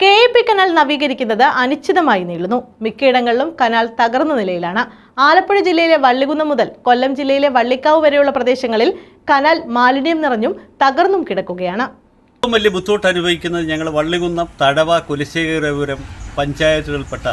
K A P canal നവീകരിക്കുന്നത് അനിശ്ചിതമായി നീളുന്നു. മിക്കയിടങ്ങളിലും കനാൽ തകർന്ന നിലയിലാണ്. ആലപ്പുഴ ജില്ലയിലെ വള്ളികുന്നം മുതൽ കൊല്ലം ജില്ലയിലെ വള്ളിക്കാവ് വരെയുള്ള പ്രദേശങ്ങളിൽ കനാൽ മാലിന്യം നിറഞ്ഞും തകർന്നും കിടക്കുകയാണ്. ഏറ്റവും വലിയ ബുദ്ധിമുട്ട് അനുഭവിക്കുന്നത് ഞങ്ങൾ വള്ളികുന്നം തടവ കുലശേഖരപുരം പഞ്ചായത്തുകളിൽപ്പെട്ട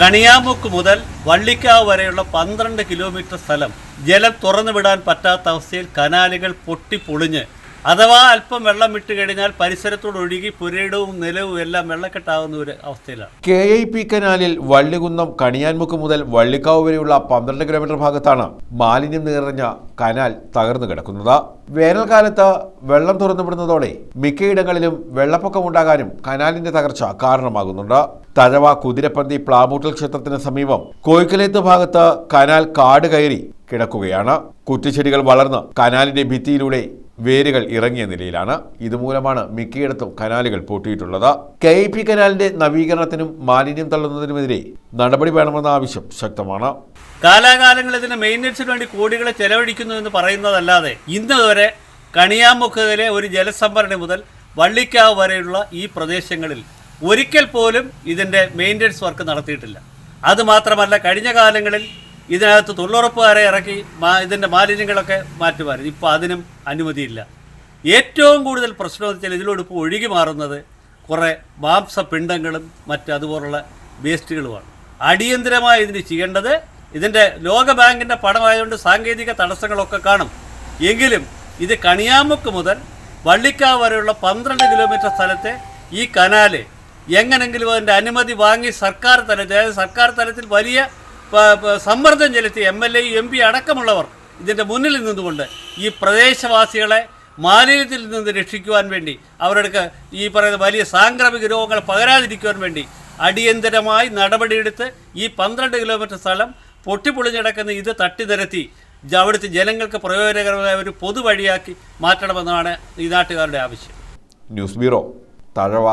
കണിയാമുക്ക് മുതൽ വള്ളിക്കാവ് വരെയുള്ള പന്ത്രണ്ട് കിലോമീറ്റർ സ്ഥലം ജലം തുറന്നുവിടാൻ പറ്റാത്ത അവസ്ഥയിൽ കനാലുകൾ പൊട്ടിപ്പൊളിഞ്ഞ് അഥവാ അല്പം വെള്ളം ഇട്ട് കഴിഞ്ഞാൽ പരിസരത്തോട് ഒഴുകി പുരയിടവും നിലവും എല്ലാം വെള്ളക്കെട്ടാവുന്ന ഒരു അവസ്ഥയിലാണ്. കെ ഐ പി കനാലിൽ വള്ളികുന്നം കണിയാൻമുക്ക് മുതൽ വള്ളിക്കാവ് വരെയുള്ള പന്ത്രണ്ട് കിലോമീറ്റർ ഭാഗത്താണ് മാലിന്യം നിറഞ്ഞ കനാൽ തകർന്നു കിടക്കുന്നത്. വേനൽക്കാലത്ത് വെള്ളം തുറന്നുവിടുന്നതോടെ മിക്കയിടങ്ങളിലും വെള്ളപ്പൊക്കമുണ്ടാകാനും കനാലിന്റെ തകർച്ച കാരണമാകുന്നുണ്ട്. തഴവ കുതിരപ്പന്തി പ്ലാമൂട്ടൽ ക്ഷേത്രത്തിന് സമീപം കോയിക്കലേത്ത് ഭാഗത്ത് കനാൽ കാട് കയറി കിടക്കുകയാണ്. കുറ്റിച്ചെടികൾ വളർന്ന് കനാലിന്റെ ഭിത്തിയിലൂടെ വേരുകൾ ഇറങ്ങിയ നിലയിലാണ്. ഇതുമൂലമാണ് മിക്കയിടത്തും കനാലുകൾ പൊട്ടിയിട്ടുള്ളത്. കെ ഐ പി കനാലിന്റെ നവീകരണത്തിനും മാലിന്യം തള്ളുന്നതിനുമെതിരെ നടപടി വേണമെന്ന ആവശ്യം ശക്തമാണ്. കാലാകാലങ്ങൾ ഇതിന് മെയിന്റനൻസിന് വേണ്ടി കോടികളെ ചെലവഴിക്കുന്നു എന്ന് പറയുന്നതല്ലാതെ ഇന്ന് വരെ കണിയാമുഖത്തിലെ ഒരു ജലസംഭരണി മുതൽ വള്ളിക്കാവ് വരെയുള്ള ഈ പ്രദേശങ്ങളിൽ ഒരിക്കൽ പോലും ഇതിന്റെ മെയിന്റനൻസ് വർക്ക് നടത്തിയിട്ടില്ല. അതുമാത്രമല്ല കഴിഞ്ഞ കാലങ്ങളിൽ ഇതിനകത്ത് തൊഴിലുറപ്പുകാരെ ഇറക്കി മാ ഇതിന്റെ മാലിന്യങ്ങളൊക്കെ മാറ്റുമായിരുന്നു. ഇപ്പോൾ അതിനും അനുമതിയില്ല. ഏറ്റവും കൂടുതൽ പ്രശ്നം എന്ന് വെച്ചാൽ ഇതിലൂടെ ഇപ്പോൾ ഒഴുകി മാറുന്നത് കുറേ മാംസപിണ്ഡങ്ങളും മറ്റ് അതുപോലുള്ള വേസ്റ്റുകളുമാണ്. അടിയന്തിരമായി ഇതിന് ചെയ്യേണ്ടത് ഇതിന്റെ ലോകബാങ്കിന്റെ പണമായതുകൊണ്ട് സാങ്കേതിക തടസ്സങ്ങളൊക്കെ കാണും. എങ്കിലും ഇത് കണിയാമുക്ക് മുതൽ വള്ളിക്കാവ് വരെയുള്ള പന്ത്രണ്ട് കിലോമീറ്റർ സ്ഥലത്തെ ഈ കനാല് എങ്ങനെങ്കിലും അതിന്റെ അനുമതി വാങ്ങി സർക്കാർ തലത്തിൽ അതായത് സർക്കാർ തലത്തിൽ വലിയ സമ്മർദ്ദം ചെലുത്തി M L A M P അടക്കമുള്ളവർ ഇതിന്റെ മുന്നിൽ നിന്നുകൊണ്ട് ഈ പ്രദേശവാസികളെ മാലിന്യത്തിൽ നിന്ന് രക്ഷിക്കുവാൻ വേണ്ടി അവർക്ക് ഈ പറയുന്ന വലിയ സാംക്രമിക രോഗങ്ങൾ പകരാതിരിക്കുവാൻ വേണ്ടി അടിയന്തരമായി നടപടിയെടുത്ത് ഈ പന്ത്രണ്ട് കിലോമീറ്റർ സ്ഥലം പൊട്ടിപ്പൊളിഞ്ഞിടക്കുന്ന ഇത് തട്ടിനിരത്തി നിരത്തി അവിടുത്തെ ജനങ്ങൾക്ക് പ്രയോജനകരമായ ഒരു പൊതുവഴിയാക്കി മാറ്റണമെന്നാണ് ഈ നാട്ടുകാരുടെ ആവശ്യം. News bureau Thazhava